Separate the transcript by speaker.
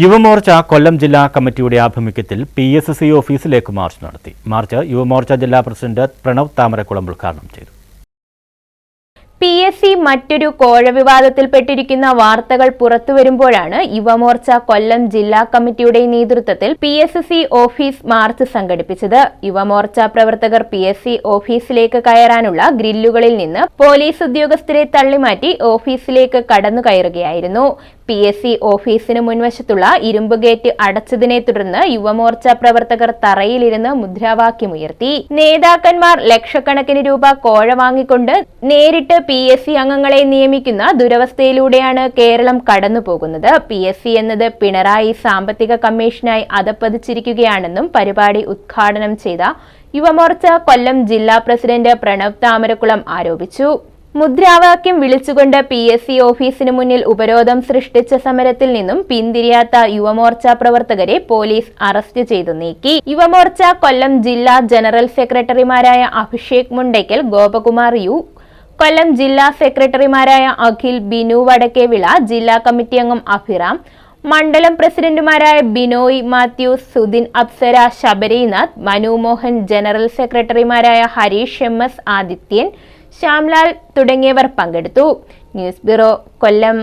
Speaker 1: യുവമോർച്ച കൊല്ലം ജില്ലാ കമ്മിറ്റിയുടെ ആഭിമുഖ്യത്തിൽ പി എസ് സി ഓഫീസിലേക്ക് മാർച്ച് നടത്തി. മാർച്ച് യുവമോർച്ച ജില്ലാ പ്രസിഡന്റ് പ്രണവ് താമരക്കുളം ഉദ്ഘാടനം ചെയ്തു.
Speaker 2: പി എസ് സി മറ്റൊരു കോഴ വിവാദത്തിൽപ്പെട്ടിരിക്കുന്ന വാർത്തകൾ പുറത്തുവരുമ്പോഴാണ് യുവമോർച്ച കൊല്ലം ജില്ലാ കമ്മിറ്റിയുടെ നേതൃത്വത്തിൽ P S C office march സംഘടിപ്പിച്ചത്. യുവമോർച്ച പ്രവർത്തകർ പി എസ് സി ഓഫീസിലേക്ക് കയറാനുള്ള ഗ്രില്ലുകളിൽ നിന്ന് പോലീസ് ഉദ്യോഗസ്ഥരെ തള്ളിമാറ്റി ഓഫീസിലേക്ക് കടന്നു കയറുകയായിരുന്നു പി എസ് സി ഓഫീസിന് മുൻവശത്തുള്ള ഇരുമ്പ് ഗേറ്റ് അടച്ചതിനെ തുടർന്ന് യുവമോർച്ച പ്രവർത്തകർ തറയിലിരുന്ന് മുദ്രാവാക്യമുയർത്തി നേതാക്കന്മാർ ലക്ഷക്കണക്കിന് രൂപ കോഴ വാങ്ങിക്കൊണ്ട് നേരിട്ട് പി എസ് സി അംഗങ്ങളെ നിയമിക്കുന്ന ദുരവസ്ഥയിലൂടെയാണ് കേരളം കടന്നുപോകുന്നത്. പി എസ് സി എന്നത് പിണറായി സാമ്പത്തിക കമ്മീഷനായി അധപ്പതിച്ചിരിക്കുകയാണെന്നും പരിപാടി ഉദ്ഘാടനം ചെയ്ത യുവമോർച്ച കൊല്ലം ജില്ലാ പ്രസിഡന്റ് പ്രണവ് താമരക്കുളം ആരോപിച്ചു. മുദ്രാവാക്യം വിളിച്ചുകൊണ്ട് പി എസ് സി ഓഫീസിന് മുന്നിൽ ഉപരോധം സൃഷ്ടിച്ച സമരത്തിൽ നിന്നും പിന്തിരിയാത്ത യുവമോർച്ച പ്രവർത്തകരെ പോലീസ് അറസ്റ്റ് ചെയ്തു നീക്കി. യുവമോർച്ച കൊല്ലം ജില്ലാ ജനറൽ സെക്രട്ടറിമാരായ അഭിഷേക് മുണ്ടയ്ക്കൽ ഗോപകുമാർ യു കൊല്ലം ജില്ലാ സെക്രട്ടറിമാരായ അഖിൽ ബിനു വടക്കേവിള ജില്ലാ കമ്മിറ്റി അംഗം അഭിറാം മണ്ഡലം പ്രസിഡന്റുമാരായ ബിനോയ് മാത്യു സുദിൻ അപ്സര ശബരിനാഥ് മനുമോഹൻ ജനറൽ സെക്രട്ടറിമാരായ ഹരീഷ് എം എസ് ആദിത്യൻ ശ്യാംലാൽ തുടങ്ങിയവർ പങ്കെടുത്തു. News bureau Kollam.